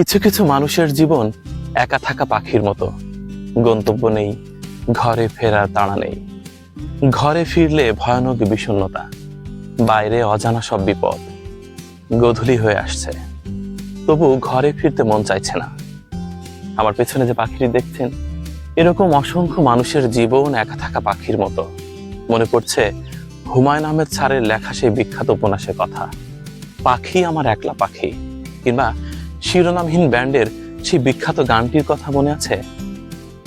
কিছু কিছু মানুষের জীবন একা থাকা পাখির মতো। গন্তব্য নেই, ঘরে ফেরার তাড়া নেই। ঘরে ফিরলে ভয়ানক বিষণ্ণতা, বাইরে অজানা সব বিপদ। গধূলি হয়ে আসছে। তবু ঘরে ফিরতে মন চাইছে না। আমার পেছনে যে পাখিটি দেখছেন, এরকম অসংখ্য মানুষের জীবন একা থাকা পাখির মতো। মনে পড়ছে, হুমায়ুন আহমেদ স্যারের লেখা সেই বিখ্যাত উপন্যাসের কথা। পাখি আমার একলা পাখি, কিংবা শিরোনামহীন ব্যান্ডের সেই বিখ্যাত গানটির কথা মনে আছে?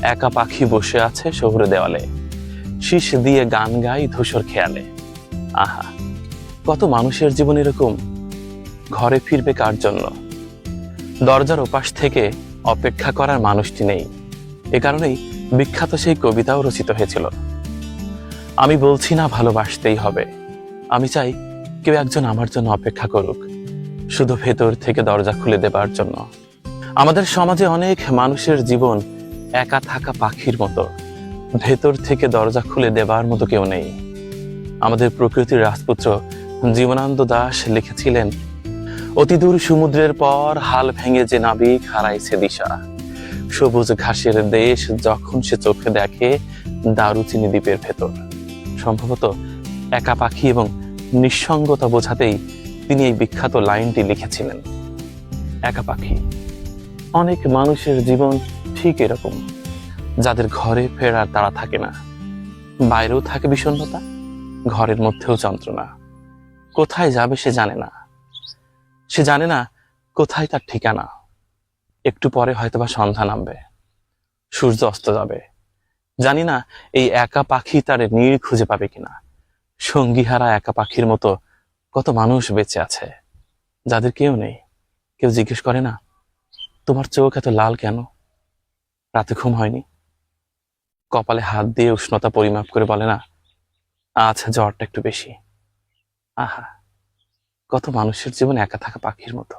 একা পাখি বসে আছে শহুরে দেওয়ালে। শীষ দিয়ে গান গাই ধূসর খেয়ালে। আহা, কত মানুষের জীবন এরকম? ঘরে ফিরবে কার জন্য? দরজার ওপাশ থেকে অপেক্ষা করার মানুষটি নেই। এ কারণেই বিখ্যাত সেই কবিতাও রচিত হয়েছিল। আমি বলছি না ভালোবাসতেই হবে। আমি চাই কেউ একজন আমার জন্য অপেক্ষা করুক। শুধু ভেতর থেকে দরজা খুলে দেবার জন্য। আমাদের সমাজে অনেক মানুষের জীবন একা থাকা পাখির মতো। ভেতর থেকে দরজা খুলে দেবার মতো কেউ নেই। আমাদের প্রকৃতির রাজপুত্র জীবনানন্দ দাস লিখেছিলেন, অতিদূর সমুদ্রের পর হাল ভেঙে যে নাবিক হারাইছে দিশা। সবুজ ঘাসের দেশ যখন সে চোখে দেখে, দারুচিনি দ্বীপের ভেতর। সম্ভবত একা পাখি এবং নিঃসঙ্গতা বোঝাতেই তিনি এই বিখ্যাত লাইনটি লিখেছিলেন। একা পাখি, অনেক মানুষের জীবন ঠিক এরকম, যাদের ঘরে ফেরার তাড়া থাকে না। বাইরেও থাকে বিষণ্ণতা, ঘরের মধ্যেও যন্ত্রণা। কোথায় যাবে সে জানে না। সে জানে না কোথায় তার ঠিকানা। একটু পরে হয়তোবা সন্ধ্যা নামবে, সূর্য অস্ত যাবে। জানি না এই একা পাখি তার নীড় খুঁজে পাবে কিনা। সঙ্গীহারা একা পাখির মতো কত মানুষ বেঁচে আছে, যাদের কেউ নেই। কেউ জিজ্ঞেস করে না, তোমার চোখ এত লাল কেন? রাতে ঘুম হয়নি? কপালে হাত দিয়ে উষ্ণতা পরিমাপ করে বলে না, আজ জ্বরটা একটু বেশি। আহা, কত মানুষের জীবন একা থাকা পাখির মতো।